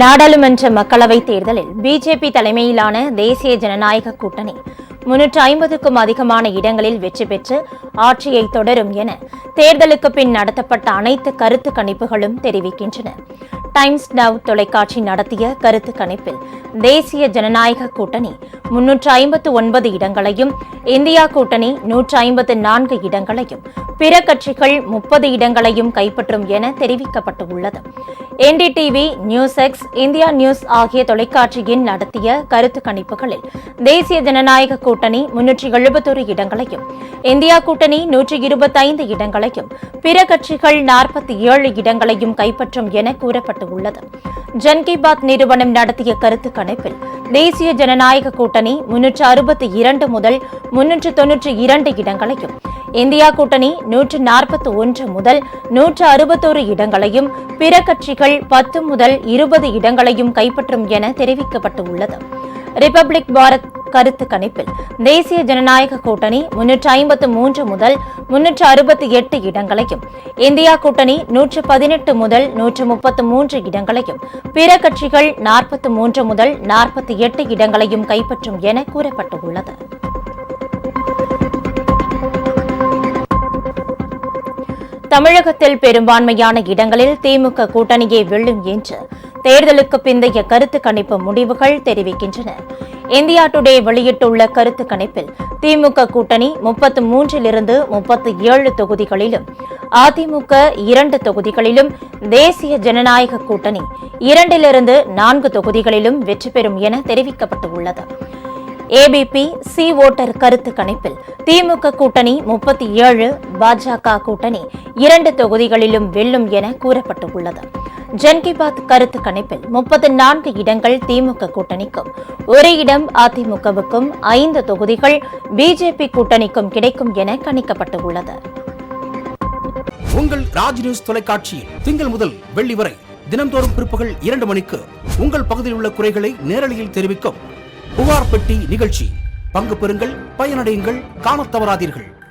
நாடாளுமன்ற மக்களவைத் தேர்தலில் பிஜேபி தலைமையிலான தேசிய ஜனநாயக கூட்டணி முன்னூற்று ஐம்பதுக்கும் அதிகமான இடங்களில் வெற்றி பெற்று ஆட்சியை தொடரும் என தேர்தலுக்கு பின் நடத்தப்பட்ட அனைத்து கருத்து கணிப்புகளும் தெரிவிக்கின்றன. டைம்ஸ் நவ் தொலைக்காட்சி நடத்திய கருத்து கணிப்பில் தேசிய ஜனநாயக கூட்டணி முன்னூற்று ஐம்பத்து ஒன்பது இடங்களையும் இந்தியா கூட்டணி நூற்று ஐம்பத்து நான்கு இடங்களையும் பிற கட்சிகள் முப்பது இடங்களையும் கைப்பற்றும் என தெரிவிக்கப்பட்டுள்ளது. NDTV news X India news ஆகிய தொலைக்காட்சியின் நடத்திய கருத்து கணிப்புகளில் தேசிய ஜனநாயக கூட்டணி முன்னூற்றி எழுபத்தொரு இடங்களையும் இந்தியா கூட்டணி நூற்றி இருபத்தைந்து இடங்களையும் பிற கட்சிகள் நாற்பத்தி ஏழு இடங்களையும் கைப்பற்றும் என கூறப்பட்டுள்ளது ஜன் கி பாத் நிறுவனம் நடத்திய கருத்து கணிப்பில் தேசிய ஜனநாயக கூட்டணி முன்னூற்று அறுபத்தி இரண்டு முதல் முன்னூற்று தொன்னூற்றி இரண்டு இடங்களையும் இந்தியா கூட்டணி நூற்று நாற்பத்தி ஒன்று முதல் நூற்று அறுபத்தோரு இடங்களையும் பிற கட்சிகள் பத்து முதல் இருபது இடங்களையும் கைப்பற்றும் என தெரிவிக்கப்பட்டுள்ளது. ரிபப்ளிக் பாரத் கருத்து கணிப்பில். தேசிய ஜனநாயக கூட்டணி முன்னூற்று ஐம்பத்து மூன்று முதல் முன்னூற்று அறுபத்தி எட்டு இடங்களையும் இந்தியா கூட்டணி நூற்று பதினெட்டு முதல் நூற்று முப்பத்து மூன்று இடங்களையும் பிற கட்சிகள் நாற்பத்து மூன்று முதல் நாற்பத்தி எட்டு இடங்களையும் கைப்பற்றும் என கூறப்பட்டுள்ளது. தமிழகத்தில் பெரும்பான்மையான இடங்களில் திமுக கூட்டணியை வெல்லும் என்று தேர்தலுக்கு பிந்தைய கருத்து கணிப்பு முடிவுகள் தெரிவிக்கின்றன. இந்தியா டுடே வெளியிட்டுள்ள கருத்து கணிப்பில் திமுக கூட்டணி முப்பத்து மூன்றிலிருந்து முப்பத்து ஏழு தொகுதிகளிலும் அதிமுக இரண்டு தொகுதிகளிலும் தேசிய ஜனநாயக கூட்டணி இரண்டிலிருந்து நான்கு தொகுதிகளிலும் வெற்றி பெறும் என தெரிவிக்கப்பட்டுள்ளது. ஏபிபி சி ஓட்டர் கருத்து கணிப்பில். திமுக கூட்டணி முப்பத்தி ஏழு பாஜக கூட்டணி இரண்டு தொகுதிகளிலும் வெல்லும் என கூறப்பட்டுள்ளது. ஜன் பாத் கருத்து கணிப்பில் முப்பத்தி நான்கு இடங்கள் திமுக கூட்டணிக்கும் ஒரு இடம் அதிமுகவுக்கும் ஐந்து தொகுதிகள் பிஜேபி கூட்டணிக்கும் கிடைக்கும் என கணிக்கப்பட்டுள்ளது. உங்கள் ராஜ் நியூஸ் தொலைக்காட்சியில் திங்கள் முதல் வெள்ளி வரை தினந்தோறும் பிற்பகல் இரண்டு மணிக்கு உங்கள் பகுதியில் உள்ள குறைகளை நேரலையில் தெரிவிக்கும் புகார் பெட்டி நிகழ்ச்சி. பங்கு பெறுங்கள் பயனடையுங்கள் காணத் தவறாதீர்கள்.